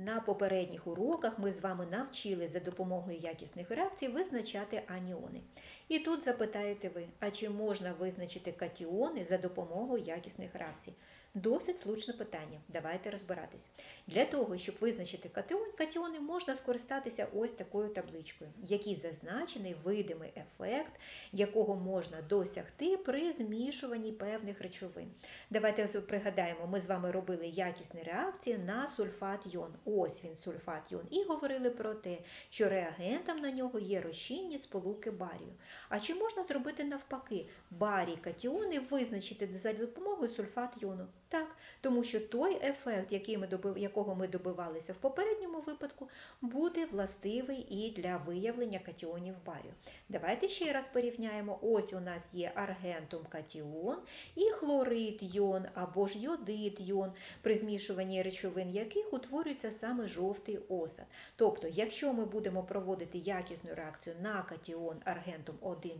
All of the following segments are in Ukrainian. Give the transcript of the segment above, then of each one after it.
На попередніх уроках ми з вами навчили за допомогою якісних реакцій визначати аніони. І тут запитаєте ви, а чи можна визначити катіони за допомогою якісних реакцій? Досить слушне питання. Давайте розбиратись. Для того, щоб визначити катіон- катіони, можна скористатися ось такою табличкою, в якій зазначений видимий ефект, якого можна досягти при змішуванні певних речовин. Давайте пригадаємо, ми з вами робили якісні реакції на сульфат йон. Ось він сульфат йон. І говорили про те, що реагентом на нього є розчинні сполуки барію. А чи можна зробити навпаки? Барій катіони визначити за допомогою сульфат йону? Так, тому що той ефект, який ми добив, якого ми добивалися в попередньому випадку, буде властивий і для виявлення катіонів барію. Давайте ще раз порівняємо. Ось у нас є аргентум катіон і хлорид йон або ж йодид йон, при змішуванні речовин яких утворюється саме жовтий осад. Тобто, якщо ми будемо проводити якісну реакцію на катіон аргентум 1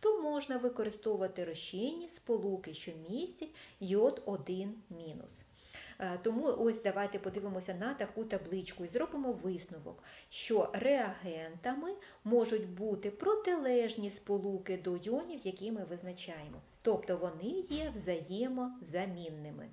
то можна використовувати розчинні сполуки, що містять йод 1 мінус. Е, Тому ось давайте подивимося на таку табличку і зробимо висновок, що реагентами можуть бути протилежні сполуки до йонів, які ми визначаємо. Тобто вони є взаємозамінними.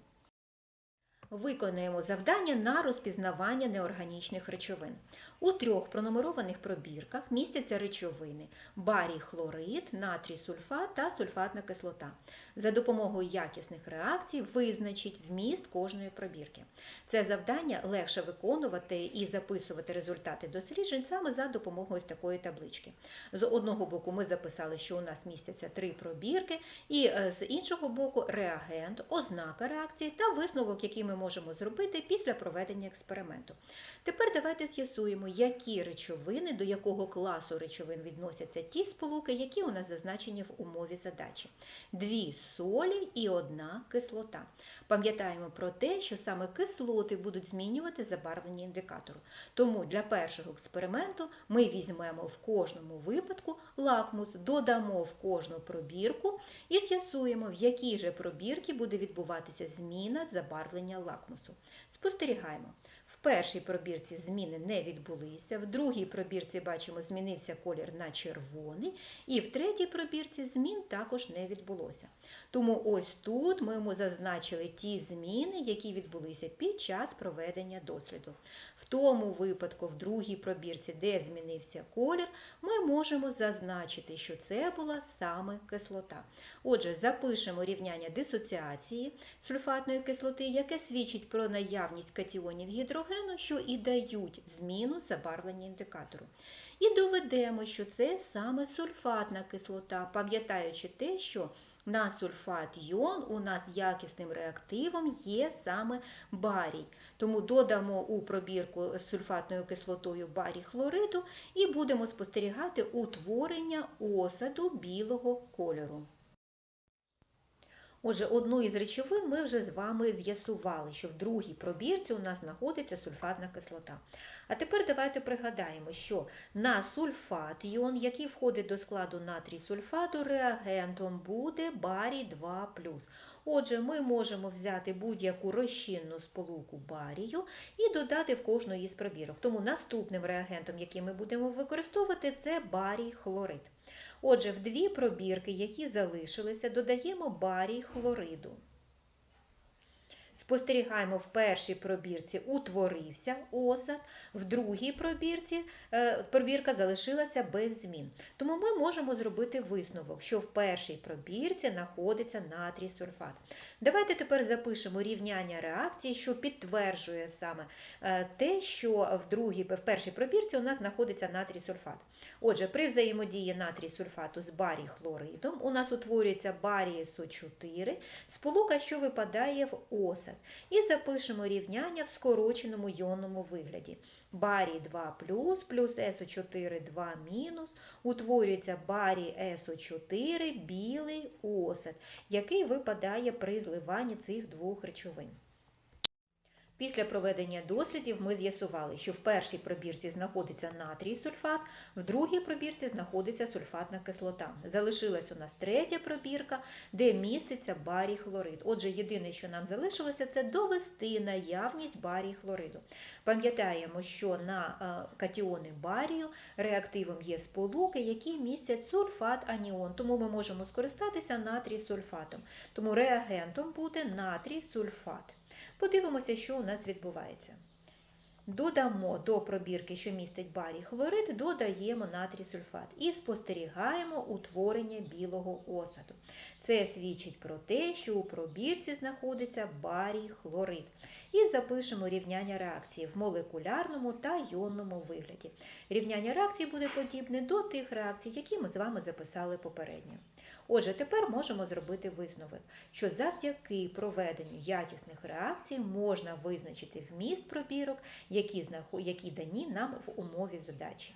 Виконуємо завдання на розпізнавання неорганічних речовин. У трьох пронумерованих пробірках містяться речовини барій хлорид, натрій сульфат та сульфатна кислота. За допомогою якісних реакцій визначіть вміст кожної пробірки. Це завдання легше виконувати і записувати результати досліджень саме за допомогою ось такої таблички. З одного боку ми записали, що у нас містяться три пробірки, і е, з іншого боку реагент, ознака реакції та висновок, який ми можемо зробити після проведення експерименту. Тепер давайте з'ясуємо, які речовини, до якого класу речовин відносяться ті сполуки, які у нас зазначені в умові задачі. Дві солі і одна кислота. Пам'ятаємо про те, що саме кислоти будуть змінювати забарвлення індикатору. Тому для першого експерименту ми візьмемо в кожному випадку лакмус, додамо в кожну пробірку і з'ясуємо, в якій же пробірці буде відбуватися зміна забарвлення лакмусу. Спостерігаємо. В першій пробірці зміни не відбулися, в другій пробірці бачимо, змінився колір на червоний, і в третій пробірці змін також не відбулося. Тому ось тут ми йому зазначили ті зміни, які відбулися під час проведення досліду. В тому випадку, в другій пробірці, де змінився колір, ми можемо зазначити, що це була саме кислота. Отже, запишемо рівняння дисоціації сульфатної кислоти, яке свідчить про наявність катіонів гідрогену, що і дають зміну забарвлення індикатору. І доведемо, що це саме сульфатна кислота, пам'ятаючи те, що на сульфат йон у нас якісним реактивом є саме барій. Тому додамо у пробірку з сульфатною кислотою барій хлориду і будемо спостерігати утворення осаду білого кольору. Отже, одну із речовин ми вже з вами з'ясували, що в другій пробірці у нас знаходиться сульфатна кислота. А тепер давайте пригадаємо, що на сульфат іон, який входить до складу натрій сульфату, реагентом буде барій 2 Отже, ми можемо взяти будь-яку розчинну сполуку барію і додати в кожну із пробірок. Тому наступним реагентом, який ми будемо використовувати, це барій хлорид. Отже, в дві пробірки, які залишилися, додаємо барій хлориду. Спостерігаємо, в першій пробірці утворився осад, в другій пробірці е, пробірка залишилася без змін. Тому ми можемо зробити висновок, що в першій пробірці знаходиться натрій сульфат. Давайте тепер запишемо рівняння реакції, що підтверджує саме е, те, що в, другій, в першій пробірці у нас знаходиться натрій сульфат. Отже, при взаємодії натрій сульфату з барій хлоридом у нас утворюється барій СО4, сполука, що випадає в осад. І запишемо рівняння в скороченому йонному вигляді. Барій 2 плюс плюс СО4 2 мінус, утворюється барій СО4 білий осад, який випадає при зливанні цих двох речовин. Після проведення дослідів ми з'ясували, що в першій пробірці знаходиться натрій сульфат, в другій пробірці знаходиться сульфатна кислота. Залишилась у нас третя пробірка, де міститься барій хлорид. Отже, єдине, що нам залишилося, це довести наявність барій хлориду. Пам'ятаємо, що на е, катіони барію реактивом є сполуки, які містять сульфат аніон, тому ми можемо скористатися натрій сульфатом. Тому реагентом буде натрій сульфат. Подивимося, що у нас відбувається. Додамо до пробірки, що містить барій хлорид, додаємо натрій сульфат і спостерігаємо утворення білого осаду. Це свідчить про те, що у пробірці знаходиться барій хлорид. І запишемо рівняння реакції в молекулярному та йонному вигляді. Рівняння реакції буде подібне до тих реакцій, які ми з вами записали попередньо. Отже, тепер можемо зробити висновок, що завдяки проведенню якісних реакцій можна визначити вміст пробірок, які, які дані нам в умові задачі.